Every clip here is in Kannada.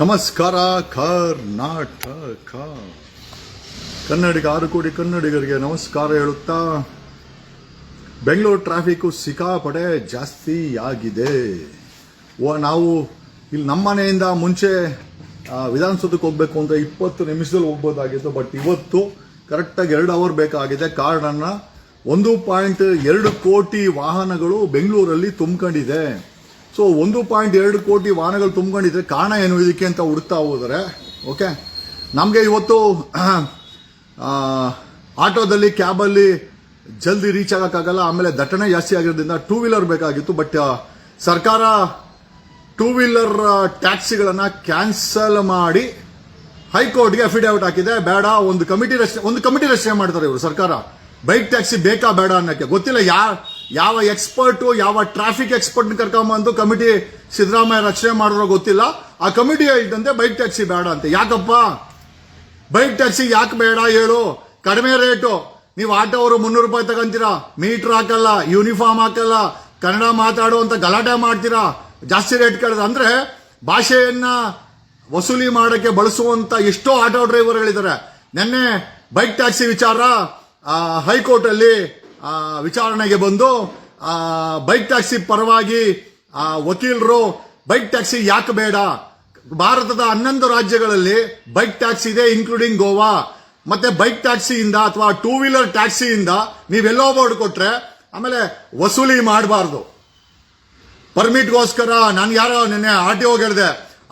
ನಮಸ್ಕಾರ, ಕರ್ನಾಟಕ. ಕನ್ನಡಿಗ ಆರು ಕೋಟಿ ಕನ್ನಡಿಗರಿಗೆ ನಮಸ್ಕಾರ ಹೇಳುತ್ತಾ, ಬೆಂಗಳೂರು ಟ್ರಾಫಿಕ್ ಸಿಕ್ಕಾಪಡೆ ಜಾಸ್ತಿ ಆಗಿದೆ ನಾವು ಇಲ್ಲಿ ನಮ್ಮನೆಯಿಂದ ಮುಂಚೆ ವಿಧಾನಸೌಧಕ್ಕೆ ಹೋಗಬೇಕು ಅಂತ ಇಪ್ಪತ್ತು ನಿಮಿಷದಲ್ಲಿ ಹೋಗ್ಬೋದಾಗಿತ್ತು, ಬಟ್ ಇವತ್ತು ಕರೆಕ್ಟಾಗಿ ಎರಡು ಅವರ್ ಬೇಕಾಗಿದೆ. ಕಾರಣನ ಒಂದು ಪಾಯಿಂಟ್ ಎರಡು ಕೋಟಿ ವಾಹನಗಳು ಬೆಂಗಳೂರಲ್ಲಿ ತುಂಬಿಕೊಂಡಿದೆ. ಸೊ ಒಂದು ಪಾಯಿಂಟ್ ಎರಡು ಕೋಟಿ ವಾಹನಗಳು ತುಂಬಿಕೊಂಡಿದ್ರೆ ಕಾರಣ ಏನು? ಇದಕ್ಕೆ ಅಂತ ಹುಡುಕ್ತಾ ಹೋದರೆ ಓಕೆ ನಮಗೆ ಇವತ್ತು ಆಟೋದಲ್ಲಿ, ಕ್ಯಾಬಲ್ಲಿ ಜಲ್ದಿ ರೀಚ್ ಆಗೋಕ್ಕಾಗಲ್ಲ. ಆಮೇಲೆ ದಟ್ಟಣೆ ಜಾಸ್ತಿ ಆಗಿರೋದ್ರಿಂದ ಟೂ ವೀಲರ್ ಬೇಕಾಗಿತ್ತು ಬಟ್ ಸರ್ಕಾರ ಟೂ ವೀಲರ್ ಟ್ಯಾಕ್ಸಿಗಳನ್ನು ಕ್ಯಾನ್ಸಲ್ ಮಾಡಿ ಹೈಕೋರ್ಟ್ಗೆ ಅಫಿಡೇವಿಟ್ ಹಾಕಿದೆ. ಬೇಡ, ಒಂದು ಕಮಿಟಿ ರಚನೆ, ಒಂದು ಕಮಿಟಿ ರಚನೆ ಮಾಡ್ತಾರೆ ಇವರು ಸರ್ಕಾರ. ಬೈಕ್ ಟ್ಯಾಕ್ಸಿ ಬೇಕಾ ಬೇಡ ಅನ್ನೋಕ್ಕೆ. ಗೊತ್ತಿಲ್ಲ ಯಾ ಯಾವ ಎಕ್ಸ್ಪರ್ಟ್ ಯಾವ ಟ್ರಾಫಿಕ್ ಎಕ್ಸ್ಪರ್ಟ್ ಕರ್ಕೊಂಬಂದು ಕಮಿಟಿ ಸಿದ್ದರಾಮಯ್ಯ ರಚನೆ ಮಾಡಿರೋ ಗೊತ್ತಿಲ್ಲ. ಆ ಕಮಿಟಿ ಇದ್ದಂತೆ, ಬೈಕ್ ಟ್ಯಾಕ್ಸಿ ಬೇಡ ಅಂತ. ಯಾಕಪ್ಪ? ಬೈಕ್ ಟ್ಯಾಕ್ಸಿ ಯಾಕೆ ಬೇಡ ಹೇಳು. ಕಡಿಮೆ ರೇಟು. ನೀವು ಆಟೋ ಅವರು ಮುನ್ನೂರು ರೂಪಾಯಿ ತಗೊಂತೀರಾ? ಮೀಟರ್ ಹಾಕಲ್ಲ ಯೂನಿಫಾರ್ಮ್ ಹಾಕಲ್ಲ, ಕನ್ನಡ ಮಾತಾಡುವಂತ ಗಲಾಟೆ ಮಾಡ್ತೀರಾ? ಜಾಸ್ತಿ ರೇಟ್ ಕೇಳಿದ್ರೆ ಅಂದ್ರೆ ಭಾಷೆಯನ್ನ ವಸೂಲಿ ಮಾಡೋಕ್ಕೆ ಬಳಸುವಂತ ಎಷ್ಟೋ ಆಟೋ ಡ್ರೈವರ್ಗಳಿದ್ದಾರೆ ನಿನ್ನೆ ಬೈಕ್ ಟ್ಯಾಕ್ಸಿ ವಿಚಾರ ಹೈಕೋರ್ಟಲ್ಲಿ ವಿಚಾರಣೆಗೆ ಬಂದು ಬೈಕ್ ಟ್ಯಾಕ್ಸಿ ಪರವಾಗಿ ವಕೀಲರು, ಬೈಕ್ ಟ್ಯಾಕ್ಸಿ ಯಾಕೆ ಬೇಡ? ಭಾರತದ ಹನ್ನೊಂದು ರಾಜ್ಯಗಳಲ್ಲಿ ಬೈಕ್ ಟ್ಯಾಕ್ಸಿ ಇದೆ ಇನ್ಕ್ಲೂಡಿಂಗ್ ಗೋವಾ. ಮತ್ತೆ ಬೈಕ್ ಟ್ಯಾಕ್ಸಿಯಿಂದ ಅಥವಾ ಟೂ ವೀಲರ್ ಟ್ಯಾಕ್ಸಿಯಿಂದ ನೀವೆಲ್ಲೋ ಬೋರ್ಡ್ ಕೊಟ್ರೆ, ಆಮೇಲೆ ವಸೂಲಿ ಮಾಡಬಾರ್ದು. ಪರ್ಮಿಟ್ಗೋಸ್ಕರ, ನಾನು ಯಾರೋ ನಿನ್ನೆ ಆರ್ ಟಿ ಹೇಳಿದೆ,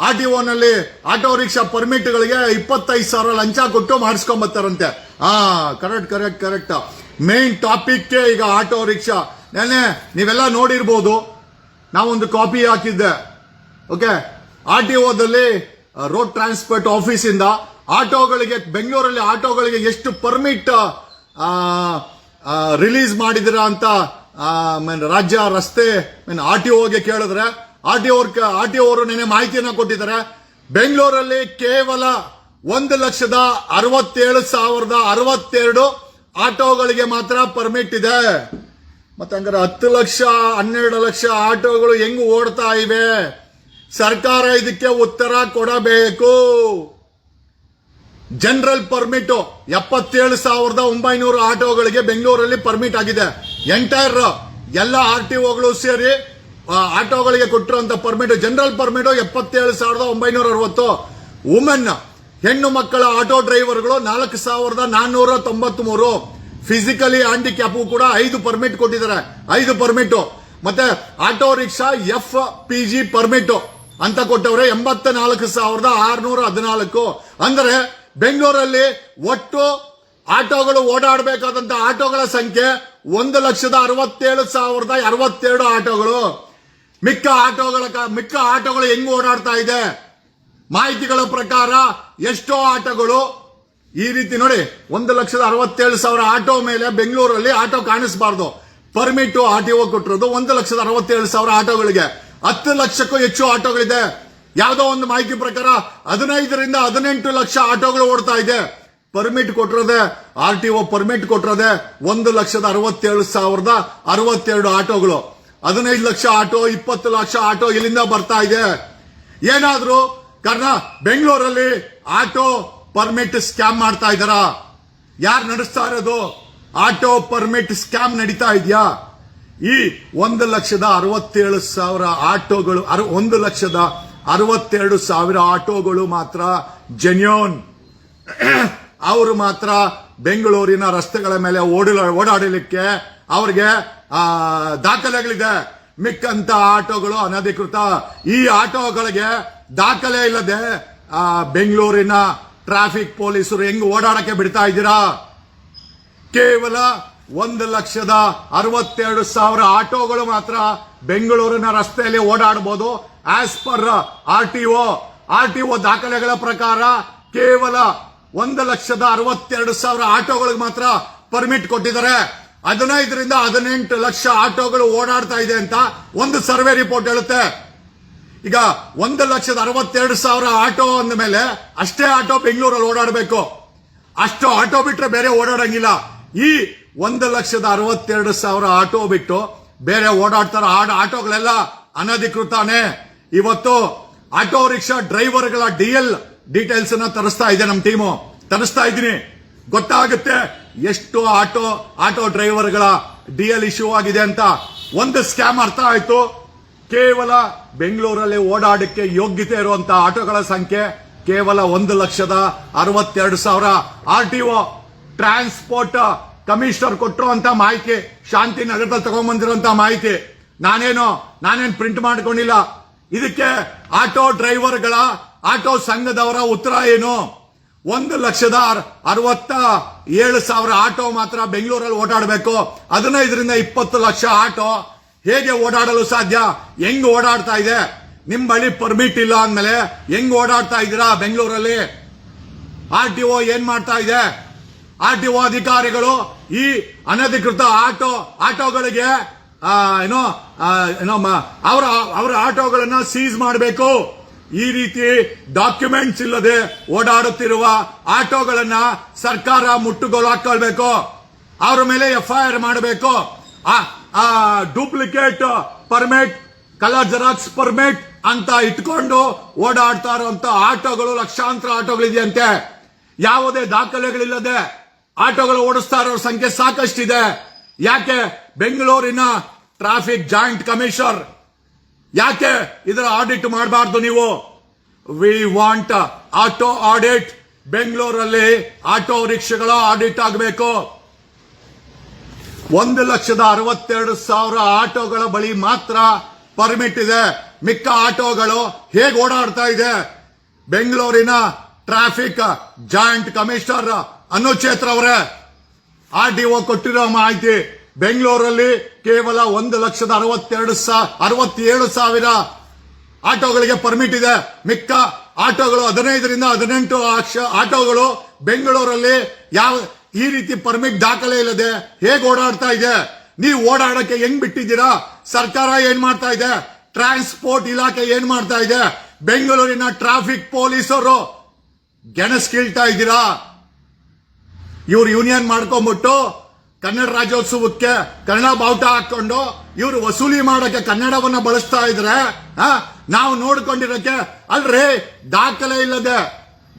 ಆರ್ ಟಿ ನಲ್ಲಿ ಆಟೋ ರಿಕ್ಷಾ ಪರ್ಮಿಟ್ಗಳಿಗೆ ಇಪ್ಪತ್ತೈದು ಸಾವಿರ ಲಂಚ ಕೊಟ್ಟು ಮಾಡಿಸ್ಕೊಂಬತ್ತಾರಂತೆ. ಹಾ correct correct correct main topic ಈಗ ಆಟೋ ರಿಕ್ಷಾ ನೆನ್ನೆ ನೀವೆಲ್ಲ ನೋಡಿರ್ಬೋದು, ನಾವೊಂದು ಕಾಪಿ ಹಾಕಿದ್ದೆ. ಓಕೆ ಆರ್ ಟಿ ಓದಲ್ಲಿ ರೋಡ್ ಟ್ರಾನ್ಸ್ಪೋರ್ಟ್ ಆಫೀಸಿಂದ ಆಟೋಗಳಿಗೆ, ಬೆಂಗಳೂರಲ್ಲಿ ಆಟೋಗಳಿಗೆ ಎಷ್ಟು ಪರ್ಮಿಟ್ ರಿಲೀಸ್ ಮಾಡಿದಿರ ಅಂತ ಮನ್ ರಾಜ್ಯ ರಸ್ತೆ ಆರ್ ಟಿ ಓಗೆ ಕೇಳಿದ್ರೆ ಆರ್ ಟಿ ಓರ್ ಆರ್ ಟಿ ಓರು ನೆನೆ ಮಾಹಿತಿಯನ್ನು ಕೊಟ್ಟಿದ್ದಾರೆ. ಬೆಂಗಳೂರಲ್ಲಿ ಕೇವಲ ಒಂದು ಲಕ್ಷದ ಅರವತ್ತೇಳು ಸಾವಿರದ ಅರವತ್ತೆರಡು ಆಟೋಗಳಿಗೆ ಮಾತ್ರ ಪರ್ಮಿಟ್ ಇದೆ. ಮತ್ತೆ ಹಂಗಾರೆ ಹತ್ತು ಲಕ್ಷ, ಹನ್ನೆರಡು ಲಕ್ಷ ಆಟೋಗಳು ಹೆಂಗ್ ಓಡ್ತಾ ಇವೆ? ಸರ್ಕಾರ ಇದಕ್ಕೆ ಉತ್ತರ ಕೊಡಬೇಕು. ಜನರಲ್ ಪರ್ಮಿಟ್ ಎಪ್ಪತ್ತೇಳು ಸಾವಿರದ ಒಂಬೈನೂರು ಆಟೋಗಳಿಗೆ ಬೆಂಗಳೂರಲ್ಲಿ ಪರ್ಮಿಟ್ ಆಗಿದೆ. ಎಂಟೈರ್ ಎಲ್ಲ ಆರ್ ಟಿ ಒಗಳು ಸೇರಿ ಆಟೋಗಳಿಗೆ ಕೊಟ್ಟಿರುವಂತ ಪರ್ಮಿಟ್ ಜನರಲ್ ಪರ್ಮಿಟ್ ಎಪ್ಪತ್ತೇಳು ಸಾವಿರದ ಒಂಬೈನೂರ ಅರವತ್ತು. ವುಮೆನ್ ಹೆಣ್ಣು ಮಕ್ಕಳ ಆಟೋ ಡ್ರೈವರ್ಗಳು ನಾಲ್ಕು ಸಾವಿರದ ನಾನ್ನೂರ ತೊಂಬತ್ ಮೂರು ಫಿಸಿಕಲಿ ಹ್ಯಾಂಡಿಕ್ಯಾಪ್ ಕೂಡ ಐದು ಪರ್ಮಿಟ್ ಕೊಟ್ಟಿದ್ದಾರೆ. ಐದು ಪರ್ಮಿಟ್ ಮತ್ತೆ auto rickshaw F P G permit ಅಂತ ಕೊಟ್ಟವ್ರೆ ಎಂಬತ್ತ ನಾಲ್ಕು ಸಾವಿರದ ಆರ್ನೂರ ಹದಿನಾಲ್ಕು. ಅಂದ್ರೆ ಬೆಂಗಳೂರಲ್ಲಿ ಒಟ್ಟು ಆಟೋಗಳು ಓಡಾಡಬೇಕಾದಂತ ಆಟೋಗಳ ಸಂಖ್ಯೆ ಒಂದು ಲಕ್ಷದ ಅರವತ್ತೇಳು ಸಾವಿರದ ಅರವತ್ತೆರಡು ಆಟೋಗಳು. ಮಿಕ್ಕ ಆಟೋಗಳ ಮಿಕ್ಕ ಆಟೋಗಳು ಹೆಂಗ್ ಓಡಾಡ್ತಾ ಇದೆ? ಮಾಹಿತಿಗಳ ಪ್ರಕಾರ ಎಷ್ಟೋ ಆಟೋಗಳು ಈ ರೀತಿ ನೋಡಿ, ಒಂದು ಲಕ್ಷದ ಅರವತ್ತೇಳು ಸಾವಿರ ಆಟೋ ಮೇಲೆ ಬೆಂಗಳೂರಲ್ಲಿ ಆಟೋ ಕಾಣಿಸಬಾರ್ದು. ಪರ್ಮಿಟ್ ಆರ್ ಟಿ ಒ ಕೊಟ್ಟಿರೋದು ಒಂದು ಲಕ್ಷದ ಅರವತ್ತೇಳು ಸಾವಿರ ಆಟೋಗಳಿಗೆ. ಹತ್ತು ಲಕ್ಷಕ್ಕೂ ಹೆಚ್ಚು ಆಟೋಗಳಿದೆ. ಯಾವುದೋ ಒಂದು ಮಾಹಿತಿ ಪ್ರಕಾರ ಹದಿನೈದರಿಂದ ಹದಿನೆಂಟು ಲಕ್ಷ ಆಟೋಗಳು ಓಡ್ತಾ ಇದೆ. ಪರ್ಮಿಟ್ ಕೊಟ್ಟಿರೋದೆ, ಆರ್ ಟಿ ಒ ಪರ್ಮಿಟ್ ಕೊಟ್ಟಿರೋದೆ ಒಂದು ಲಕ್ಷದ ಅರವತ್ತೇಳು ಸಾವಿರದ ಅರವತ್ತೆರಡು ಆಟೋಗಳು. ಹದಿನೈದು ಲಕ್ಷ ಆಟೋ, ಇಪ್ಪತ್ತು ಲಕ್ಷ ಆಟೋ ಇಲ್ಲಿಂದ ಬರ್ತಾ ಇದೆ. ಏನಾದ್ರೂ ಕಾರಣ, ಬೆಂಗಳೂರಲ್ಲಿ ಆಟೋ ಪರ್ಮಿಟ್ ಸ್ಕ್ಯಾಮ್ ಮಾಡ್ತಾ ಇದ್ದಾರಾ? ಯಾರು ನಡೆಸ್ತಾ ಇರೋದು? ಆಟೋ ಪರ್ಮಿಟ್ ಸ್ಕ್ಯಾಮ್ ನಡೀತಾ ಇದೆಯಾ? ಈ ಒಂದು ಲಕ್ಷದ ಅರವತ್ತೇಳು ಸಾವಿರ ಆಟೋಗಳು ಒಂದು ಲಕ್ಷದ ಅರವತ್ತೆರಡು ಸಾವಿರ ಆಟೋಗಳು ಮಾತ್ರ ಜೆನ್ಯೂನ್ ಅವರು ಮಾತ್ರ ಬೆಂಗಳೂರಿನ ರಸ್ತೆಗಳ ಮೇಲೆ ಓಡಾಡಲಿಕ್ಕೆ ಅವ್ರಿಗೆ ದಾಖಲೆಗಳಿದೆ. ಮಿಕ್ಕಂತ ಆಟೋಗಳು ಅನಧಿಕೃತ. ಈ ಆಟೋಗಳಿಗೆ ದಾಖಲೆ ಇಲ್ಲದೆ ಬೆಂಗಳೂರಿನ ಟ್ರಾಫಿಕ್ ಪೊಲೀಸರು ಹೆಂಗ್ ಓಡಾಡಕ್ಕೆ ಬಿಡ್ತಾ ಇದ್ದೀರಾ? ಕೇವಲ ಒಂದು ಲಕ್ಷದ ಅರವತ್ತೆರಡು ಸಾವಿರ ಆಟೋಗಳು ಮಾತ್ರ ಬೆಂಗಳೂರಿನ ರಸ್ತೆಯಲ್ಲಿ ಓಡಾಡಬಹುದು as per R T O R T O ದಾಖಲೆಗಳ ಪ್ರಕಾರ ಕೇವಲ ಒಂದು ಲಕ್ಷದ ಅರವತ್ತೆರಡು ಸಾವಿರ ಆಟೋಗಳಿಗೆ ಮಾತ್ರ ಪರ್ಮಿಟ್ ಕೊಟ್ಟಿದ್ದಾರೆ. ಹದಿನೈದರಿಂದ ಹದಿನೆಂಟು ಲಕ್ಷ ಆಟೋಗಳು ಓಡಾಡ್ತಾ ಇದೆ ಅಂತ ಒಂದು ಸರ್ವೆ ರಿಪೋರ್ಟ್ ಹೇಳುತ್ತೆ. ಈಗ ಒಂದು ಲಕ್ಷದ ಅರವತ್ತೆರಡು ಸಾವಿರ ಆಟೋ ಅಂದ ಮೇಲೆ ಅಷ್ಟೇ ಆಟೋ ಬೆಂಗಳೂರಲ್ಲಿ ಓಡಾಡಬೇಕು. ಅಷ್ಟು ಆಟೋ ಬಿಟ್ರೆ ಬೇರೆ ಓಡಾಡಂಗಿಲ್ಲ. ಈ ಒಂದು ಲಕ್ಷದ ಅರವತ್ತೆರಡು ಸಾವಿರ ಆಟೋ ಬಿಟ್ಟು ಬೇರೆ ಓಡಾಡ್ತಾರ ಆಟೋಗಳೆಲ್ಲ ಅನಧಿಕೃತನೇ. ಇವತ್ತು ಆಟೋ ರಿಕ್ಷಾ ಡ್ರೈವರ್ಗಳ ಡಿ ಎಲ್ ಡೀಟೇಲ್ಸ್ ಅನ್ನ ತರಿಸ್ತಾ ಇದೆ ನಮ್ಮ ಟೀಮು. ತರಿಸ್ತಾ ಇದ್ದೀನಿ. ಗೊತ್ತಾಗುತ್ತೆ ಎಷ್ಟು ಆಟೋ ಆಟೋ ಡ್ರೈವರ್ಗಳ ಡಿ ಎಲ್ ಇಶ್ಯೂ ಆಗಿದೆ ಅಂತ. ಒಂದು ಸ್ಕ್ಯಾಮ್ ಅರ್ಥ ಆಯ್ತು. ಕೇವಲ ಬೆಂಗಳೂರಲ್ಲಿ ಓಡಾಡಕ್ಕೆ ಯೋಗ್ಯತೆ ಇರುವಂತಹ ಆಟೋಗಳ ಸಂಖ್ಯೆ ಕೇವಲ ಒಂದು ಲಕ್ಷದ ಅರವತ್ತೆರಡು ಸಾವಿರ. R T O transport commissioner ಕೊಟ್ಟಿರುವಂತ ಮಾಹಿತಿ, ಶಾಂತಿನಗರದಲ್ಲಿ ತಗೊಂಡ್ಬಂದಿರುವಂತ ಮಾಹಿತಿ. ನಾನೇನು, ನಾನೇನ್ ಪ್ರಿಂಟ್ ಮಾಡ್ಕೊಂಡಿಲ್ಲ. ಇದಕ್ಕೆ ಆಟೋ ಡ್ರೈವರ್ಗಳ, ಆಟೋ ಸಂಘದವರ ಉತ್ತರ ಏನು? ಒಂದು ಲಕ್ಷದ ಅರ್- ಅರವತ್ತ ಏಳು ಸಾವಿರ ಆಟೋ ಮಾತ್ರ ಬೆಂಗಳೂರಲ್ಲಿ ಓಡಾಡಬೇಕು. ಹದಿನೈದರಿಂದ ಇಪ್ಪತ್ತು ಲಕ್ಷ ಆಟೋ ಹೇಗೆ ಓಡಾಡಲು ಸಾಧ್ಯ? ಹೆಂಗ್ ಓಡಾಡ್ತಾ ಇದೆ? ನಿಮ್ ಬಳಿ ಪರ್ಮಿಟ್ ಇಲ್ಲ ಅಂದ್ಮೇಲೆ ಹೆಂಗ್ ಓಡಾಡ್ತಾ ಇದ್ದೀರಾ ಬೆಂಗಳೂರಲ್ಲಿ? ಆರ್ ಟಿ ಒ ಏನ್ ಮಾಡ್ತಾ ಇದೆ? ಆರ್ ಟಿ ಒ ಅಧಿಕಾರಿಗಳು ಈ ಅನಧಿಕೃತ ಆಟೋ, ಆಟೋಗಳಿಗೆ ಏನೋ ಏನೋ ಅವರ ಅವರ ಆಟೋಗಳನ್ನ ಸೀಸ್ ಮಾಡಬೇಕು. ಈ ರೀತಿ ಡಾಕ್ಯುಮೆಂಟ್ಸ್ ಇಲ್ಲದೆ ಓಡಾಡುತ್ತಿರುವ ಆಟೋಗಳನ್ನ ಸರ್ಕಾರ ಮುಟ್ಟುಗೋಲು ಹಾಕೊಳ್ಬೇಕು ಅವರ ಮೇಲೆ ಎಫ್ ಐ ಆರ್ ಮಾಡಬೇಕು. Duplicate permit colour xerox permit ಅಂತ ಇಟ್ಕೊಂಡು ಓಡಾಡ್ತಾ ಇರುವಂತ ಆಟೋಗಳು, ಲಕ್ಷಾಂತರ ಆಟೋಗಳಿದೆಯಂತೆ ಯಾವುದೇ ದಾಖಲೆಗಳಿಲ್ಲದೆ ಆಟೋಗಳು ಓಡಿಸ್ತಾ ಇರೋ ಸಂಖ್ಯೆ ಸಾಕಷ್ಟಿದೆ. ಯಾಕೆ? ಬೆಂಗಳೂರಿನ ಟ್ರಾಫಿಕ್ ಜಾಯಿಂಟ್ ಕಮಿಷನರ್ ಯಾಕೆ ಇದರ ಆಡಿಟ್ ಮಾಡಬಾರ್ದು ನೀವು? ವಿ ವಾಂಟ್ ಆಟೋ ಆಡಿಟ್ ಬೆಂಗಳೂರಲ್ಲಿ ಆಟೋ ರಿಕ್ಷೆಗಳ ಆಡಿಟ್ ಆಗಬೇಕು. ಒಂದು ಲಕ್ಷದ ಅರವತ್ತೆರಡು ಸಾವಿರ ಆಟೋಗಳ ಬಳಿ ಮಾತ್ರ ಪರ್ಮಿಟ್ ಇದೆ. ಮಿಕ್ಕ ಆಟೋಗಳು ಹೇಗೆ ಓಡಾಡ್ತಾ ಇದೆ? ಬೆಂಗಳೂರಿನ ಟ್ರಾಫಿಕ್ ಜಾಯಿಂಟ್ ಕಮಿಷನರ್ ಅನುಚೇತ್ರ ಅವರೇ, ಆರ್ ಡಿ ಒ ಕೊಟ್ಟಿರೋ ಮಾಹಿತಿ, ಬೆಂಗಳೂರಲ್ಲಿ ಕೇವಲ ಒಂದು ಲಕ್ಷದ ಅರವತ್ತೆರಡು ಅರವತ್ತೇಳು ಸಾವಿರ ಆಟೋಗಳಿಗೆ ಪರ್ಮಿಟ್ ಇದೆ. ಮಿಕ್ಕ ಆಟೋಗಳು ಹದಿನೈದರಿಂದ ಹದಿನೆಂಟು ಆಟೋಗಳು ಬೆಂಗಳೂರಲ್ಲಿ ಯಾವ ಈ ರೀತಿ ಪರ್ಮಿಟ್ ದಾಖಲೆ ಇಲ್ಲದೆ ಹೇಗೆ ಓಡಾಡ್ತಾ ಇದೆ? ನೀವು ಓಡಾಡಕ್ಕೆ ಹೆಂಗ್ ಬಿಟ್ಟಿದ್ದೀರಾ? ಸರ್ಕಾರ ಏನ್ ಮಾಡ್ತಾ ಇದೆ? ಟ್ರಾನ್ಸ್ಪೋರ್ಟ್ ಇಲಾಖೆ ಏನ್ ಮಾಡ್ತಾ ಇದೆ? ಬೆಂಗಳೂರಿನ ಟ್ರಾಫಿಕ್ ಪೊಲೀಸರು ಗೆಣಸ್ ಕೀಳ್ತಾ ಇದ್ದೀರಾ? ಇವ್ರು ಯೂನಿಯನ್ ಮಾಡ್ಕೊಂಡ್ಬಿಟ್ಟು ಕನ್ನಡ ರಾಜ್ಯೋತ್ಸವಕ್ಕೆ ಕನ್ನಡ ಬಾವುಟ ಹಾಕೊಂಡು ಇವರು ವಸೂಲಿ ಮಾಡಕ್ಕೆ ಕನ್ನಡವನ್ನ ಬಳಸ್ತಾ ಇದ್ರೆ ನಾವು ನೋಡ್ಕೊಂಡಿರಕ್ಕೆ ಅಲ್ರಿ ದಾಖಲೆ ಇಲ್ಲದೆ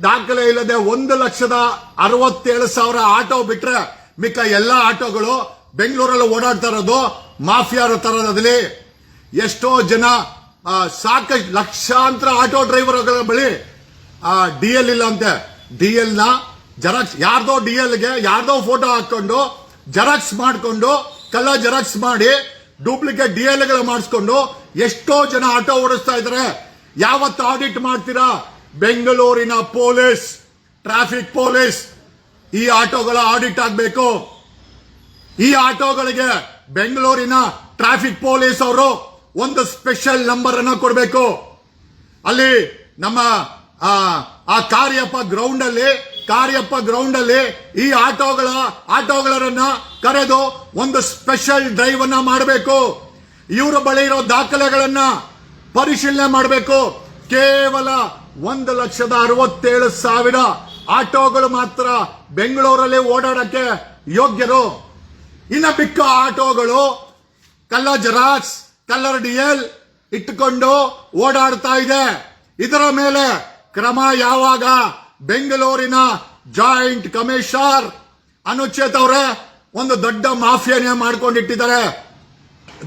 ದಾಖಲೆ ಇಲ್ಲದೆ ಒಂದು ಲಕ್ಷದ ಅರವತ್ತೇಳು ಸಾವಿರ ಆಟೋ ಬಿಟ್ರೆ ಮಿಕ್ಕ ಎಲ್ಲಾ ಆಟೋಗಳು ಬೆಂಗಳೂರಲ್ಲಿ ಓಡಾಡ್ತಾ ಇರೋದು ಮಾಫಿಯಾರ ತರದಲ್ಲಿ. ಎಷ್ಟೋ ಜನ ಸಾಕಷ್ಟು ಲಕ್ಷಾಂತರ ಆಟೋ ಡ್ರೈವರ್ಗಳ ಬಳಿ ಡಿ ಎಲ್ ಇಲ್ಲ ಅಂತೆ ಡಿ ಎಲ್ನ ಜೆರಾಕ್ಸ್, ಯಾರ್ದೋ ಡಿ ಗೆ ಯಾರ್ದೋ ಫೋಟೋ ಹಾಕೊಂಡು ಜೆರಾಕ್ಸ್ ಮಾಡಿಕೊಂಡು, ಕಲ್ಲ ಜೆರಾಕ್ಸ್ ಮಾಡಿ ಡೂಪ್ಲಿಕೇಟ್ ಡಿ ಎಲ್ಗಳು ಮಾಡಿಸ್ಕೊಂಡು ಎಷ್ಟೋ ಜನ ಆಟೋ ಓಡಿಸ್ತಾ ಇದ್ದಾರೆ. ಯಾವತ್ತು ಆಡಿಟ್ ಮಾಡ್ತೀರಾ? ಬೆಂಗಳೂರಿನ ಪೊಲೀಸ್ ಟ್ರಾಫಿಕ್ ಪೊಲೀಸ್ ಈ ಆಟೋಗಳ ಆಡಿಟ್ ಆಗಬೇಕು. ಈ ಆಟೋಗಳಿಗೆ ಬೆಂಗಳೂರಿನ ಟ್ರಾಫಿಕ್ ಪೊಲೀಸ್ ಅವರು ಒಂದು ಸ್ಪೆಷಲ್ ನಂಬರ್ ಅನ್ನ ಕೊಡಬೇಕು. ಅಲ್ಲಿ ನಮ್ಮ ಆ, ಕಾರ್ಯಪ್ಪ ಗ್ರೌಂಡ್ ಅಲ್ಲಿ ಕಾರ್ಯಪ್ಪ ಗ್ರೌಂಡ್ ಅಲ್ಲಿ ಈ ಆಟೋಗಳ ಆಟೋಗಳನ್ನ ಕರೆದು ಒಂದು ಸ್ಪೆಷಲ್ ಡ್ರೈವ್ ಅನ್ನ ಮಾಡಬೇಕು. ಇವರ ಬಳಿ ಇರೋ ದಾಖಲೆಗಳನ್ನ ಪರಿಶೀಲನೆ ಮಾಡಬೇಕು. ಕೇವಲ ಒಂದು ಲಕ್ಷದ ಅರವತ್ತೇಳು ಸಾವಿರ ಆಟೋಗಳು ಮಾತ್ರ ಬೆಂಗಳೂರಲ್ಲಿ ಓಡಾಡಕ್ಕೆ ಯೋಗ್ಯರು. ಇನ್ನ ಬಿಕ್ಕ ಆಟೋಗಳು ಕಲ್ಲ ಜೆರಾಕ್ಸ್, ಕಲ್ಲರ್ ಡಿಎಲ್ ಇಟ್ಟುಕೊಂಡು ಓಡಾಡ್ತಾ ಇದೆ. ಇದರ ಮೇಲೆ ಕ್ರಮ ಯಾವಾಗ? ಬೆಂಗಳೂರಿನ ಜಾಯಿಂಟ್ ಕಮಿಷನರ್ ಅನುಚೇತ್ ಅವರೇ ಒಂದು ದೊಡ್ಡ ಮಾಫಿಯಾನೇ ಮಾಡ್ಕೊಂಡಿಟ್ಟಿದ್ದಾರೆ.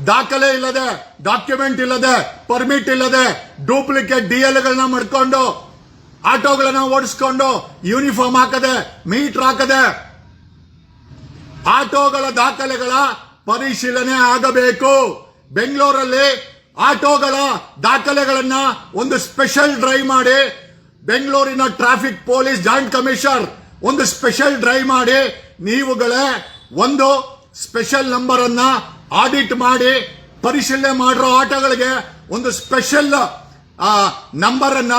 ದಾಖಲೆ ಇಲ್ಲದೆ ಡಾಕ್ಯುಮೆಂಟ್ ಇಲ್ಲದೆ ಪರ್ಮಿಟ್ ಇಲ್ಲದೆ ಡೂಪ್ಲಿಕೇಟ್ ಡಿಎಲ್ ಗಳನ್ನ ಮಾಡ್ಕೊಂಡು, ಆಟೋಗಳನ್ನ ಓಡಿಸ್ಕೊಂಡು ಯೂನಿಫಾರ್ಮ್ ಹಾಕದೆ ಮೀಟರ್ ಹಾಕದೆ, ಆಟೋಗಳ ದಾಖಲೆಗಳ ಪರಿಶೀಲನೆ ಆಗಬೇಕು. ಬೆಂಗಳೂರಲ್ಲಿ ಆಟೋಗಳ ದಾಖಲೆಗಳನ್ನ ಒಂದು ಸ್ಪೆಷಲ್ ಡ್ರೈವ್ ಮಾಡಿ, ಬೆಂಗಳೂರಿನ ಟ್ರಾಫಿಕ್ ಪೊಲೀಸ್ ಜಾಯಿಂಟ್ ಕಮಿಷನರ್ ಒಂದು ಸ್ಪೆಷಲ್ ಡ್ರೈವ್ ಮಾಡಿ, ನೀವುಗಳೇ ಒಂದು ಸ್ಪೆಷಲ್ ನಂಬರ್ ಅನ್ನ ಆಡಿಟ್ ಮಾಡಿ ಪರಿಶೀಲನೆ ಮಾಡಿರೋ ಆಟಗಳಿಗೆ ಒಂದು ಸ್ಪೆಷಲ್ ನಂಬರ್ ಅನ್ನ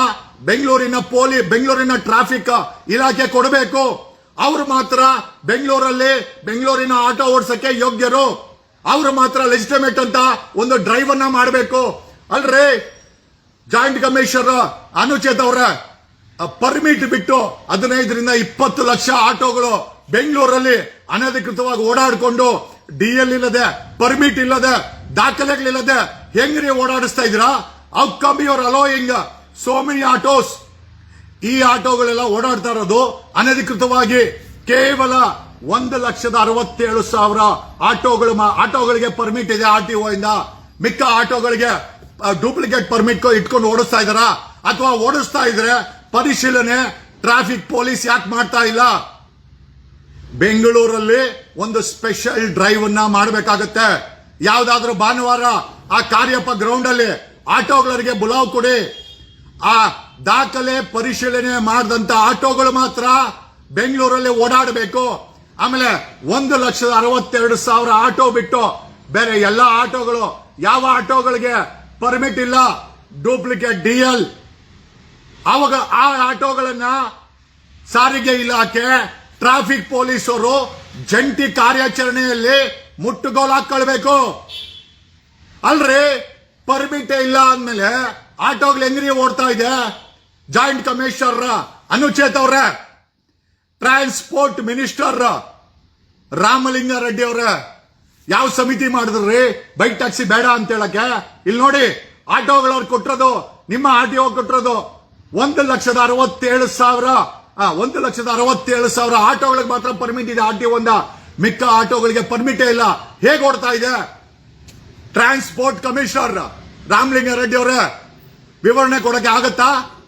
ಬೆಂಗಳೂರಿನ ಪೋಲಿ, ಬೆಂಗಳೂರಿನ ಟ್ರಾಫಿಕ್ ಇಲಾಖೆ ಕೊಡಬೇಕು. ಅವರು ಮಾತ್ರ ಬೆಂಗಳೂರಲ್ಲಿ ಬೆಂಗಳೂರಿನ ಆಟೋ ಓಡಿಸಕ್ಕೆ ಯೋಗ್ಯರು. ಅವರು ಮಾತ್ರ ಲೆಜಿಟಮೇಟ್ ಅಂತ ಒಂದು ಡ್ರೈವ್ ಅನ್ನ ಮಾಡಬೇಕು. ಅಲ್ರಿ ಜಾಯಿಂಟ್ ಕಮಿಷನರ್ ಅನುಚೇತ್ ಅವರ ಪರ್ಮಿಟ್ ಬಿಟ್ಟು ಹದಿನೈದರಿಂದ ಇಪ್ಪತ್ತು ಲಕ್ಷ ಆಟೋಗಳು ಬೆಂಗಳೂರಲ್ಲಿ ಅನಧಿಕೃತವಾಗಿ ಓಡಾಡಿಕೊಂಡು ಡಿ ಎಲ್ ಇಲ್ಲದೆ ಪರ್ಮಿಟ್ ಇಲ್ಲದೆ, ದಾಖಲೆಗಳಿಲ್ಲದೆ ಹೆಂಗ್ರಿ ಓಡಾಡಿಸ್ತಾ ಇದ್ದೀರಾ? How come you're allowing so many autos ಈ ಆಟೋಗಳೆಲ್ಲ ಓಡಾಡ್ತಾ ಇರೋದು ಅನಧಿಕೃತವಾಗಿ ಕೇವಲ ಒಂದು ಲಕ್ಷದ ಅರವತ್ತೇಳು ಸಾವಿರ ಆಟೋಗಳು ಆಟೋಗಳಿಗೆ ಪರ್ಮಿಟ್ ಇದೆ ಆರ್ ಟಿ ಇಂದ. ಮಿಕ್ಕ ಆಟೋಗಳಿಗೆ ಡೂಪ್ಲಿಕೇಟ್ ಪರ್ಮಿಟ್ ಇಟ್ಕೊಂಡು ಓಡಿಸ್ತಾ ಇದಾರಾ ಅಥವಾ ಓಡಿಸ್ತಾ ಇದ್ರೆ ಪರಿಶೀಲನೆ ಟ್ರಾಫಿಕ್ ಪೊಲೀಸ್ ಯಾಕೆ ಮಾಡ್ತಾ ಇಲ್ಲ? ಬೆಂಗಳೂರಲ್ಲಿ ಒಂದು ಸ್ಪೆಷಲ್ ಡ್ರೈವ್ ಅನ್ನ ಮಾಡಬೇಕಾಗತ್ತೆ. ಯಾವ್ದಾದ್ರೂ ಭಾನುವಾರ ಆ ಕಾರ್ಯಪ್ಪ ಗ್ರೌಂಡ್ ಅಲ್ಲಿ ಆಟೋಗಳಿಗೆ ಬುಲಾವ್ ಕೊಡಿ. ಆ ದಾಖಲೆ ಪರಿಶೀಲನೆ ಮಾಡಿದಂತ ಆಟೋಗಳು ಮಾತ್ರ ಬೆಂಗಳೂರಲ್ಲಿ ಓಡಾಡಬೇಕು. ಆಮೇಲೆ ಒಂದು ಲಕ್ಷದ ಅರವತ್ತೆರಡು ಸಾವಿರ ಆಟೋ ಬಿಟ್ಟು ಬೇರೆ ಎಲ್ಲ ಆಟೋಗಳು ಯಾವ ಆಟೋಗಳಿಗೆ ಪರ್ಮಿಟ್ ಇಲ್ಲ? ಡೂಪ್ಲಿಕೇಟ್ ಡಿಎಲ್ ಅವಾಗ ಆ ಆಟೋಗಳನ್ನ ಸಾರಿಗೆ ಇಲಾಖೆ ಟ್ರಾಫಿಕ್ ಪೊಲೀಸರು ಜಂಟಿ ಕಾರ್ಯಾಚರಣೆಯಲ್ಲಿ ಮುಟ್ಟುಗೋಲು ಹಾಕೊಳ್ಬೇಕು. ಅಲ್ರಿ ಪರ್ಮಿಟ್ ಇಲ್ಲ ಅಂದ್ಮೇಲೆ ಆಟೋಗಳು ಹೆಂಗ್ರಿ ಓಡ್ತಾ ಇದೆ? ಜಾಯಿಂಟ್ ಕಮಿಷನರ್ ಅನುಚೇತ್ ಅವ್ರ ಟ್ರಾನ್ಸ್ಪೋರ್ಟ್ ಮಿನಿಸ್ಟರ್ ರಾಮಲಿಂಗ ರೆಡ್ಡಿ ಅವ್ರ, ಯಾವ ಸಮಿತಿ ಮಾಡಿದ್ರಿ? ಬೈಕ್ ಟ್ಯಾಕ್ಸಿ ಬೇಡ ಅಂತ ಹೇಳಕ್ಕೆ? ಇಲ್ಲಿ ನೋಡಿ, ಆಟೋಗಳವ್ರು ಕೊಟ್ಟಿರೋದು ನಿಮ್ಮ ಆರ್ ಟಿ ಒ ಕೊಟ್ಟಿರೋದು ಒಂದು ಲಕ್ಷದ ಅರವತ್ತೇಳು ಸಾವಿರ ಒಂದು ಲಕ್ಷದ ಅರವತ್ತೇಳು ಸಾವಿರ ಆಟೋಗಳಿಗೆ ಮಾತ್ರ ಪರ್ಮಿಟ್ ಇದೆ. ಆರ್ ಟಿ ಒಂದ. ಮಿಕ್ಕ ಆಟೋಗಳಿಗೆ ಪರ್ಮಿಟೇ ಇಲ್ಲ. ಹೇಗೆ ಓಡ್ತಾ ಇದೆ? ಟ್ರಾನ್ಸ್ಪೋರ್ಟ್ ಕಮಿಷನರ್ ರಾಮಲಿಂಗ ರೆಡ್ಡಿ ಅವರೇ, ವಿವರಣೆ ಕೊಡಕ್ಕೆ ಆಗತ್ತಾ?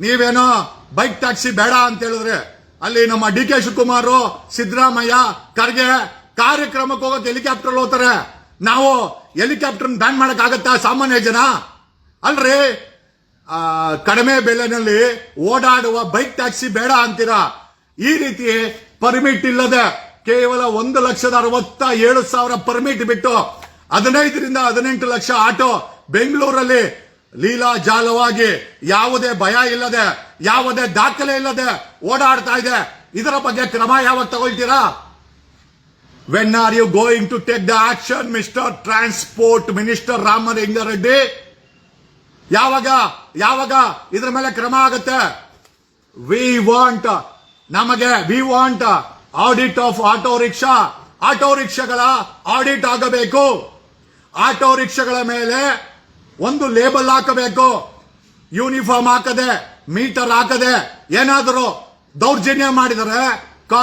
ನೀವೇನೋ ಬೈಕ್ ಟ್ಯಾಕ್ಸಿ ಬೇಡ ಅಂತ ಹೇಳಿದ್ರೆ, ಅಲ್ಲಿ ನಮ್ಮ ಡಿ ಕೆ ಶಿವಕುಮಾರ್, ಸಿದ್ದರಾಮಯ್ಯ, ಖರ್ಗೆ ಕಾರ್ಯಕ್ರಮಕ್ಕೆ ಹೋಗಕ್ಕೆ ಹೆಲಿಕಾಪ್ಟರ್ ಹೋಗ್ತಾರೆ. ನಾವು ಹೆಲಿಕಾಪ್ಟರ್ ಬ್ಯಾನ್ ಮಾಡಕ್ ಆಗತ್ತಾ ಸಾಮಾನ್ಯ ಜನ? ಅಲ್ರಿ ಕಡಿಮೆ ಬೆಲೆನಲ್ಲಿ ಓಡಾಡುವ ಬೈಕ್ ಟ್ಯಾಕ್ಸಿ ಬೇಡ ಅಂತೀರಾ? ಈ ರೀತಿ ಪರ್ಮಿಟ್ ಇಲ್ಲದೆ ಕೇವಲ ಒಂದು ಲಕ್ಷದ ಅರವತ್ತ ಏಳು ಸಾವಿರ ಪರ್ಮಿಟ್ ಬಿಟ್ಟು ಹದಿನೈದರಿಂದ ಹದಿನೆಂಟು ಲಕ್ಷ ಆಟೋ ಬೆಂಗಳೂರಲ್ಲಿ ಲೀಲಾ ಜಾಲವಾಗಿ ಯಾವುದೇ ಭಯ ಇಲ್ಲದೆ, ಯಾವುದೇ ದಾಖಲೆ ಇಲ್ಲದೆ ಓಡಾಡ್ತಾ ಇದೆ. ಇದರ ಬಗ್ಗೆ ಕ್ರಮ ಯಾವಾಗ ತಗೊಳ್ತೀರಾ? When are you going to take the action mister transport minister Ramalinga Reddy ಯಾವಾಗ? ಯಾವಾಗ? ಇದ್ರ ಮೇಲೆ ಕ್ರಮ ಆಗುತ್ತೆ. ವಿ ವಾಂಟ್ ನಮಗೆ we want audit of auto rickshaw auto ರಿಕ್ಷಾಗಳ ಆಡಿಟ್ ಆಗಬೇಕು. ಆಟೋ ರಿಕ್ಷಾಗಳ ಮೇಲೆ ಒಂದು ಲೇಬಲ್ ಹಾಕಬೇಕು. ಯೂನಿಫಾರ್ಮ್ ಹಾಕದೆ ಮೀಟರ್ ಹಾಕದೆ, ಏನಾದರೂ ದೌರ್ಜನ್ಯ ಮಾಡಿದರೆ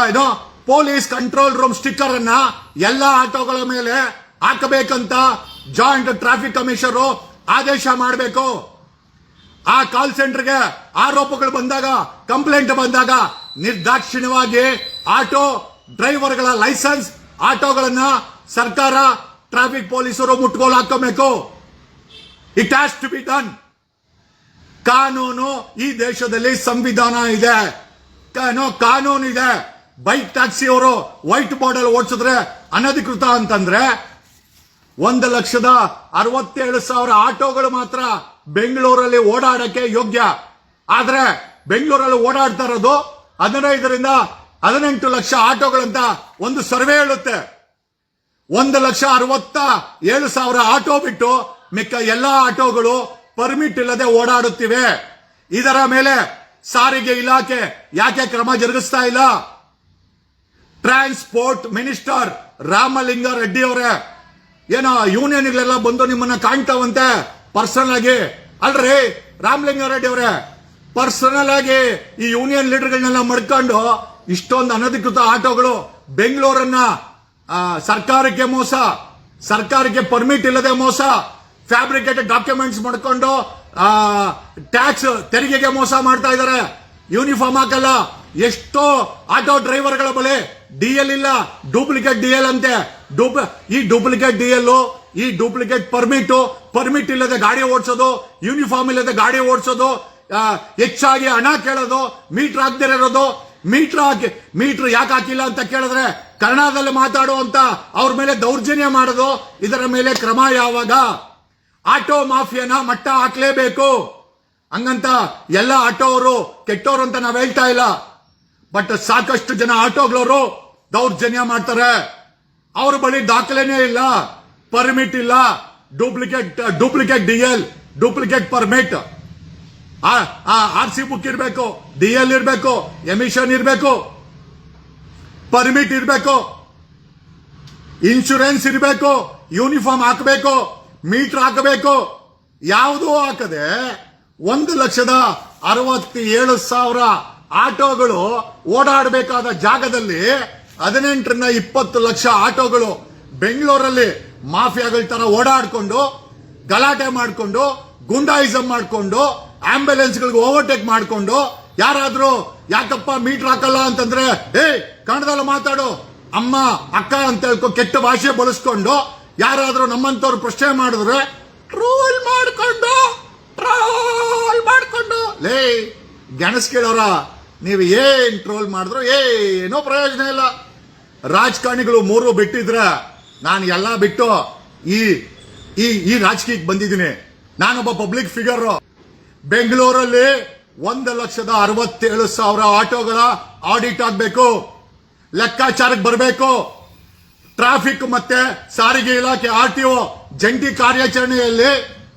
ಏನು ಪೊಲೀಸ್ ಕಂಟ್ರೋಲ್ ರೂಮ್ ಸ್ಟಿಕ್ಕರ್ ಅನ್ನ ಎಲ್ಲ ಆಟೋಗಳ ಮೇಲೆ ಹಾಕಬೇಕಂತ ಜಾಯಿಂಟ್ ಟ್ರಾಫಿಕ್ ಕಮಿಷನರ್ ಆದೇಶ ಮಾಡಬೇಕು. ಆ ಕಾಲ್ ಸೆಂಟರ್ಗೆ ಆರೋಪಗಳು ಬಂದಾಗ ಕಂಪ್ಲೇಂಟ್ ಬಂದಾಗ ನಿರ್ದಾಕ್ಷಿಣ್ಯವಾಗಿ ಆಟೋ ಡ್ರೈವರ್ಗಳ ಲೈಸೆನ್ಸ್ ಆಟೋಗಳನ್ನ ಸರ್ಕಾರ ಟ್ರಾಫಿಕ್ ಪೊಲೀಸರು ಮುಟ್ಕೊಳ್ ಹಾಕೋಬೇಕು it has to be done ಕಾನೂನು ಈ ದೇಶದಲ್ಲಿ ಸಂವಿಧಾನ ಇದೆ. ಕಾನೂನು ಇದೆ ಬೈಕ್ ಟ್ಯಾಕ್ಸಿ ಅವರು ವೈಟ್ ಬೋರ್ಡ್ ಓಡಿಸಿದ್ರೆ ಅನಧಿಕೃತ ಅಂತಂದ್ರೆ ಒಂದು ಲಕ್ಷದ ಅರವತ್ತೇಳು ಸಾವಿರ ಆಟೋಗಳು ಮಾತ್ರ ಬೆಂಗಳೂರಲ್ಲಿ ಓಡಾಡಕ್ಕೆ ಯೋಗ್ಯ. ಆದ್ರೆ ಬೆಂಗಳೂರಲ್ಲಿ ಓಡಾಡ್ತಾ ಇರೋದು ಹದಿನೈದರಿಂದ ಹದಿನೆಂಟು ಲಕ್ಷ ಆಟೋಗಳಂತ ಒಂದು ಸರ್ವೆ ಹೇಳುತ್ತೆ. ಒಂದು ಲಕ್ಷ ಅರವತ್ತ ಏಳು ಸಾವಿರ ಆಟೋ ಬಿಟ್ಟು ಮಿಕ್ಕ ಎಲ್ಲಾ ಆಟೋಗಳು ಪರ್ಮಿಟ್ ಇಲ್ಲದೆ ಓಡಾಡುತ್ತಿವೆ. ಇದರ ಮೇಲೆ ಸಾರಿಗೆ ಇಲಾಖೆ ಯಾಕೆ ಕ್ರಮ ಜರುಗಿಸ್ತಾ ಇಲ್ಲ? ಟ್ರಾನ್ಸ್ಪೋರ್ಟ್ ಮಿನಿಸ್ಟರ್ ರಾಮಲಿಂಗ ರೆಡ್ಡಿ ಅವರೇ ಏನೋ ಯೂನಿಯನ್ಗಳೆಲ್ಲ ಬಂದು ನಿಮ್ಮನ್ನ ಕಾಣ್ತಾವಂತೆ ಪರ್ಸನಲ್ ಆಗಿ. ಅಲ್ರಿ ರಾಮಲಿಂಗ ರೆಡ್ಡಿ ಅವರೇ ಪರ್ಸನಲ್ ಆಗಿ ಈ ಯೂನಿಯನ್ ಲೀಡರ್ಗಳನ್ನೆಲ್ಲ ಮಡ್ಕೊಂಡು ಇಷ್ಟೊಂದು ಅನಧಿಕೃತ ಆಟೋಗಳು ಬೆಂಗಳೂರನ್ನ ಸರ್ಕಾರಕ್ಕೆ ಮೋಸ, ಸರ್ಕಾರಕ್ಕೆ ಪರ್ಮಿಟ್ ಇಲ್ಲದೆ ಮೋಸ ಫ್ಯಾಬ್ರಿಕೇಟೆಡ್ ಡಾಕ್ಯುಮೆಂಟ್ಸ್ ಮಾಡ್ಕೊಂಡು ಟ್ಯಾಕ್ಸ್ ತೆರಿಗೆಗೆ ಮೋಸ ಮಾಡ್ತಾ ಇದ್ದಾರೆ. ಯೂನಿಫಾರ್ಮ್ ಹಾಕಲ್ಲ. ಎಷ್ಟೋ ಆಟೋ ಡ್ರೈವರ್ಗಳ ಬಳಿ ಡಿ ಎಲ್ ಇಲ್ಲ, ಡೂಪ್ಲಿಕೇಟ್ ಡಿ ಎಲ್ ಅಂತೆ. ಡೂಪ್, ಈ ಡೂಪ್ಲಿಕೇಟ್ ಡಿ ಎಲ್ ಈ ಡೂಪ್ಲಿಕೇಟ್ ಪರ್ಮಿಟ್ ಪರ್ಮಿಟ್ ಇಲ್ಲದೆ ಗಾಡಿ ಓಡಿಸೋದು, ಯೂನಿಫಾರ್ಮ್ ಇಲ್ಲದೆ ಗಾಡಿ ಓಡಿಸೋದು ಹೆಚ್ಚಾಗಿ ಹಣ ಕೇಳೋದು, ಮೀಟರ್ ಇರೋದು. ಮೀಟರ್ ಹಾಕಿ, ಮೀಟರ್ ಯಾಕೆ ಹಾಕಿಲ್ಲ ಅಂತ ಕೇಳಿದ್ರೆ ಕನ್ನಡದಲ್ಲಿ ಮಾತಾಡುವಂತ ಅವ್ರ ಮೇಲೆ ದೌರ್ಜನ್ಯ ಮಾಡೋದು, ಇದರ ಮೇಲೆ ಕ್ರಮ ಯಾವಾಗ? ಆಟೋ ಮಾಫಿಯಾನ ಮಟ್ಟ ಹಾಕ್ಲೇಬೇಕು. ಹಂಗಂತ ಎಲ್ಲ ಆಟೋ ಅವರು ಕೆಟ್ಟೋರು ಅಂತ ನಾವು ಹೇಳ್ತಾ ಇಲ್ಲ. ಬಟ್ ಸಾಕಷ್ಟು ಜನ ಆಟೋಗಳವರು ದೌರ್ಜನ್ಯ ಮಾಡ್ತಾರೆ. ಅವ್ರ ಬಳಿ ದಾಖಲೆನೇ ಇಲ್ಲ ಪರ್ಮಿಟ್ ಇಲ್ಲ duplicate duplicate D L duplicate permit R C book ಇರಬೇಕು ಡಿ ಎಲ್ ಇರಬೇಕು ಎಮಿಷನ್ ಇರಬೇಕು ಪರ್ಮಿಟ್ ಇರಬೇಕು ಇನ್ಶೂರೆನ್ಸ್ ಇರಬೇಕು ಯೂನಿಫಾರ್ಮ್ ಹಾಕಬೇಕು ಮೀಟರ್ ಹಾಕಬೇಕು, ಯಾವುದೂ ಹಾಕದೆ ಒಂದು ಲಕ್ಷದ ಅರವತ್ತೇಳು ಸಾವಿರ ಆಟೋಗಳು ಓಡಾಡಬೇಕಾದ ಜಾಗದಲ್ಲಿ ಹದಿನೆಂಟರಿಂದ ಇಪ್ಪತ್ತು ಲಕ್ಷ ಆಟೋಗಳು ಬೆಂಗಳೂರಲ್ಲಿ ಮಾಫಿಯಾಗಳ ತರ ಓಡಾಡಿಕೊಂಡು, ಗಲಾಟೆ ಮಾಡಿಕೊಂಡು, ಗುಂಡಾಯಿಸಂ ಮಾಡಿಕೊಂಡು, ಆಂಬ್ಯುಲೆನ್ಸ್ಗಳಿಗೆ ಓವರ್ಟೇಕ್ ಮಾಡಿಕೊಂಡು, ಯಾರಾದರೂ ಯಾಕಪ್ಪ ಮೀಟರ್ ಹಾಕಲ್ಲ ಅಂತಂದ್ರೆ ಏ ಕನ್ನಡದಲ್ಲಿ ಮಾತಾಡು, ಅಮ್ಮ, ಅಕ್ಕ ಅಂತ ಹೇಳ್ಕೊ ಕೆಟ್ಟ ಭಾಷೆ ಬಳಸ್ಕೊಂಡು ಯಾರಾದರೂ ನಮ್ಮಂತವ್ರು ಪ್ರಶ್ನೆ ಮಾಡಿದ್ರೆ ಟ್ರೋಲ್ ಮಾಡ್ಕೊಂಡು ಟ್ರೋಲ್ ಮಾಡಿಕೊಂಡು. ಲೇ ಗೆಣಸ್ ಕೇಳೋರ, ನೀವು ಏನ್ ಟ್ರೋಲ್ ಮಾಡಿದ್ರು ಏನೋ ಪ್ರಯೋಜನ ಇಲ್ಲ. ರಾಜಕಾರಣಿಗಳು ಮೂರು ಬಿಟ್ಟಿದ್ರೆ ನಾನು ಎಲ್ಲ ಬಿಟ್ಟು ಈ ಈ ಈ ರಾಜಕೀಯಕ್ಕೆ ಬಂದಿದ್ದೀನಿ. ನಾನೊಬ್ಬ ಪಬ್ಲಿಕ್ ಫಿಗರ್ ಬೆಂಗಳೂರಲ್ಲಿ ಒಂದು ಲಕ್ಷದ ಅರವತ್ತೇಳು ಸಾವಿರ ಆಟೋಗಳ ಆಡಿಟ್ ಆಗಬೇಕು. ಲೆಕ್ಕಾಚಾರಕ್ಕೆ ಬರಬೇಕು. ಟ್ರಾಫಿಕ್ ಮತ್ತೆ ಸಾರಿಗೆ ಇಲಾಖೆ ಆರ್ ಟಿ ಜಂಟಿ ಕಾರ್ಯಾಚರಣೆಯಲ್ಲಿ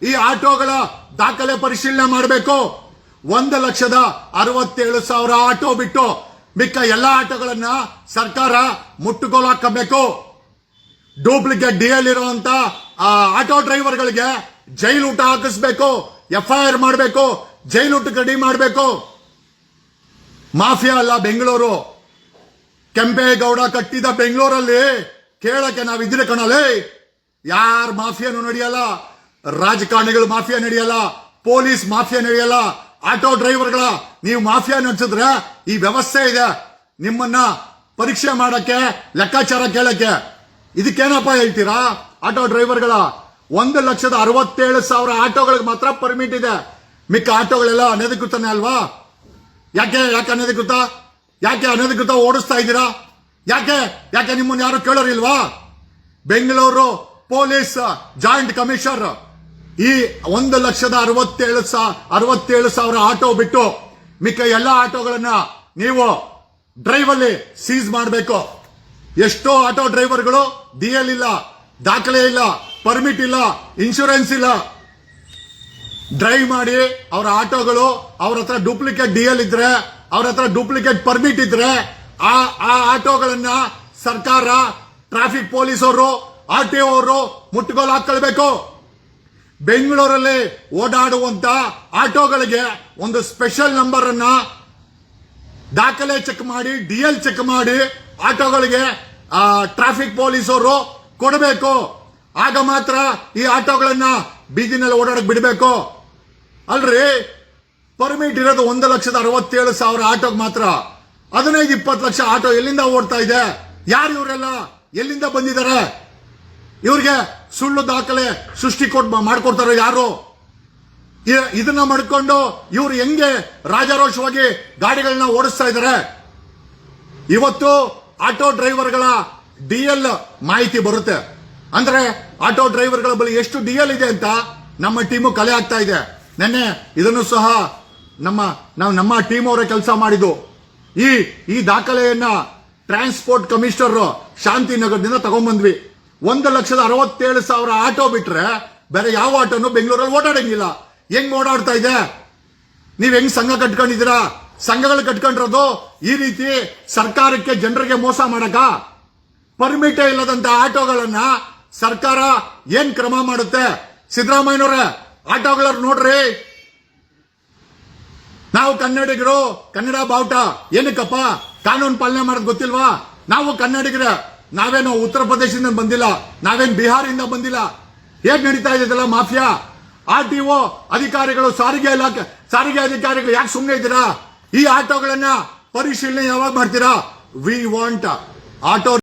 ಈ ಆಟೋಗಳ ದಾಖಲೆ ಪರಿಶೀಲನೆ ಮಾಡಬೇಕು. ಒಂದು ಲಕ್ಷದ ಅರವತ್ತೇಳು ಸಾವಿರ ಆಟೋ ಬಿಟ್ಟು ಮಿಕ್ಕ ಎಲ್ಲ ಆಟೋಗಳನ್ನ ಸರ್ಕಾರ ಮುಟ್ಟುಗೋಲು ಹಾಕಬೇಕು ಡೂಪ್ಲಿಕೇಟ್ ಡಿ ಎಲ್ ಇರುವಂತ ಆಟೋ ಡ್ರೈವರ್ಗಳಿಗೆ ಜೈಲು ಊಟ ಹಾಕಿಸ್ಬೇಕು, ಎಫ್ಐಆರ್ ಮಾಡಬೇಕು, ಜೈಲು ಊಟ ರೆಡಿ ಮಾಡಬೇಕು. ಮಾಫಿಯಾ ಅಲ್ಲ ಬೆಂಗಳೂರು. ಕೆಂಪೇಗೌಡ ಕಟ್ಟಿದ ಬೆಂಗಳೂರಲ್ಲಿ ಕೇಳಕ್ಕೆ ನಾವಿದ್ರೆ ಕಣಲೇ ಯಾರ ಮಾಫಿಯಾನು ನಡೆಯಲ್ಲ. ರಾಜಕಾರಣಿಗಳು ಮಾಫಿಯಾ ನಡೆಯಲ್ಲ, ಪೊಲೀಸ್ ಮಾಫಿಯಾ ನಡೆಯಲ್ಲ, ಆಟೋ ಡ್ರೈವರ್ಗಳ, ನೀವು ಮಾಫಿಯಾ ನಡೆಸಿದ್ರೆ ಈ ವ್ಯವಸ್ಥೆ ಇದೆ. ನಿಮ್ಮನ್ನ ಪರೀಕ್ಷೆ ಮಾಡಕ್ಕೆ, ಲೆಕ್ಕಾಚಾರ ಕೇಳಕ್ಕೆ. ಇದಕ್ಕೇನಪ್ಪ ಹೇಳ್ತೀರಾ? ಆಟೋ ಡ್ರೈವರ್ಗಳ ಒಂದು ಲಕ್ಷದ ಅರವತ್ತೇಳು ಸಾವಿರ ಆಟೋಗಳಿಗೆ ಮಾತ್ರ ಪರ್ಮಿಟ್ ಇದೆ. ಮಿಕ್ಕ ಆಟೋಗಳೆಲ್ಲ ಅನಧಿಕೃತನೇ ಅಲ್ವಾ? ಯಾಕೆ ಯಾಕೆ ಅನಧಿಕೃತ? ಯಾಕೆ ಅನಧಿಕೃತ ಓಡಿಸ್ತಾ ಇದ್ದೀರಾ? ಯಾಕೆ ಯಾಕೆ ನಿಮ್ಮನ್ನ ಯಾರು ಕೇಳೋರಿಲ್ವಾ? ಬೆಂಗಳೂರು ಪೊಲೀಸ್ ಜಾಯಿಂಟ್ ಕಮಿಷನರ್ ಈ ಒಂದು ಲಕ್ಷದ ಅರವತ್ತೇಳು ಅರವತ್ತೇಳು ಸಾವಿರ ಆಟೋ ಬಿಟ್ಟು ಮಿಕ್ಕ ಎಲ್ಲ ಆಟೋಗಳನ್ನ ನೀವು ಡ್ರೈವ್ ಅಲ್ಲಿ ಸೀಸ್ ಮಾಡಬೇಕು. ಎಷ್ಟೋ ಆಟೋ ಡ್ರೈವರ್ಗಳು ಡಿ ಎಲ್ ಇಲ್ಲ, ದಾಖಲೆ ಇಲ್ಲ, ಪರ್ಮಿಟ್ ಇಲ್ಲ, ಇನ್ಶೂರೆನ್ಸ್ ಇಲ್ಲ. ಡ್ರೈವ್ ಮಾಡಿ ಅವರ ಆಟೋಗಳು ಅವ್ರ ಹತ್ರ ಡೂಪ್ಲಿಕೇಟ್ ಡಿ ಎಲ್ ಇದ್ರೆ, ಅವ್ರ ಹತ್ರ ಡೂಪ್ಲಿಕೇಟ್ ಪರ್ಮಿಟ್ ಇದ್ರೆ, ಆ ಆ ಆಟೋಗಳನ್ನ ಸರ್ಕಾರ, ಟ್ರಾಫಿಕ್ ಪೊಲೀಸ್ ಅವರು ಆರ್ ಟಿ ಅವರು ಮುಟ್ಟುಗೋಲು ಹಾಕೊಳ್ಬೇಕು ಬೆಂಗಳೂರಲ್ಲಿ ಓಡಾಡುವಂತ ಆಟೋಗಳಿಗೆ ಒಂದು ಸ್ಪೆಷಲ್ ನಂಬರ್ ಅನ್ನ ದಾಖಲೆ ಚೆಕ್ ಮಾಡಿ ಡಿ ಎಲ್ ಚೆಕ್ ಮಾಡಿ ಆಟೋಗಳಿಗೆ ಟ್ರಾಫಿಕ್ ಪೊಲೀಸ್ ಅವರು ಕೊಡಬೇಕು. ಆಗ ಮಾತ್ರ ಈ ಆಟೋಗಳನ್ನ ಬೀದಿನಲ್ಲಿ ಓಡಾಡಕ್ ಬಿಡಬೇಕು. ಅಲ್ರಿ? ಪರ್ಮಿಟ್ ಇರೋದು ಒಂದು ಲಕ್ಷದ ಅರವತ್ತೇಳು ಸಾವಿರ ಆಟೋಗೆ ಮಾತ್ರ. ಹದಿನೈದು ಇಪ್ಪತ್ತು ಲಕ್ಷ ಆಟೋ ಎಲ್ಲಿಂದ ಓಡ್ತಾ ಇದೆ? ಯಾರು ಇವರೆಲ್ಲ? ಎಲ್ಲಿಂದ ಬಂದಿದ್ದಾರೆ? ಇವ್ರಿಗೆ ಸುಳ್ಳು ದಾಖಲೆ ಸೃಷ್ಟಿ ಕೊಟ್ ಮಾಡ್ಕೊಡ್ತಾರೋ ಯಾರು? ಇದನ್ನ ಮಾಡ್ಕೊಂಡು ಇವ್ರು ಹೆಂಗೆ ರಾಜಾರೋಷವಾಗಿ ಗಾಡಿಗಳನ್ನ ಓಡಿಸ್ತಾ ಇದ್ದಾರೆ ಇವತ್ತು ಆಟೋ ಡ್ರೈವರ್ಗಳ ಡಿ ಎಲ್ ಮಾಹಿತಿ ಬರುತ್ತೆ. ಅಂದ್ರೆ ಆಟೋ ಡ್ರೈವರ್ಗಳ ಬಳಿ ಎಷ್ಟು ಡಿ ಎಲ್ ಇದೆ ಅಂತ ನಮ್ಮ ಟೀಮು ಕಲೆ ಆಗ್ತಾ ಇದೆ. ನೆನ್ನೆ ಇದನ್ನು ಸಹ ನಮ್ಮ ನಾವು ನಮ್ಮ ಟೀಮ್ ಅವರೇ ಕೆಲಸ ಮಾಡಿದ್ದು. ಈ ಈ ದಾಖಲೆಯನ್ನ ಟ್ರಾನ್ಸ್ಪೋರ್ಟ್ ಕಮಿಷನರ್ ಶಾಂತಿನಗರದಿಂದ ತಗೊಂಡ್ಬಂದ್ವಿ ಒಂದು ಲಕ್ಷದ ಅರವತ್ತೇಳು ಸಾವಿರ ಆಟೋ ಬಿಟ್ರೆ ಬೇರೆ ಯಾವ ಆಟೋನು ಬೆಂಗಳೂರಲ್ಲಿ ಓಡಾಡಂಗಿಲ್ಲ. ಹೆಂಗ್ ಓಡಾಡ್ತಾ ಇದೆ? ನೀವ್ ಹೆಂಗ್ ಸಂಘ ಕಟ್ಕೊಂಡಿದ್ದೀರಾ? ಸಂಘಗಳು ಕಟ್ಕೊಂಡಿರೋದು ಈ ರೀತಿ ಸರ್ಕಾರಕ್ಕೆ ಜನರಿಗೆ ಮೋಸ ಮಾಡಕ? ಪರ್ಮಿಟೇ ಇಲ್ಲದಂತ ಆಟೋಗಳನ್ನ ಸರ್ಕಾರ ಏನ್ ಕ್ರಮ ಮಾಡುತ್ತೆ? ಸಿದ್ದರಾಮಯ್ಯನವ್ರೆ, ಆಟೋಗಳವ್ರು ನೋಡ್ರಿ. ನಾವು ಕನ್ನಡಿಗರು, ಕನ್ನಡ ಬಾವುಟ, ಏನಕ್ಕಪ್ಪ? ಕಾನೂನು ಪಾಲನೆ ಮಾಡೋದು ಗೊತ್ತಿಲ್ವಾ? ನಾವು ಕನ್ನಡಿಗರ. ನಾವೇನು ಉತ್ತರ ಪ್ರದೇಶದಿಂದ ಬಂದಿಲ್ಲ, ನಾವೇನ್ ಬಿಹಾರಿಂದ ಬಂದಿಲ್ಲ. ಹೇಗ್ ನಡೀತಾ ಇದೆಯಲ್ಲ ಮಾಫಿಯಾ? ಆರ್ ಟಿ ಒ ಅಧಿಕಾರಿಗಳು ಸಾರಿಗೆ ಇಲಾಖೆ, ಸಾರಿಗೆ ಅಧಿಕಾರಿಗಳು ಯಾಕೆ ಸುಮ್ಮನೆ ಇದ್ದೀರಾ? ಈ ಆಟೋಗಳನ್ನ ಪರಿಶೀಲನೆ ಯಾವಾಗ ಮಾಡ್ತೀರಾ? V want auto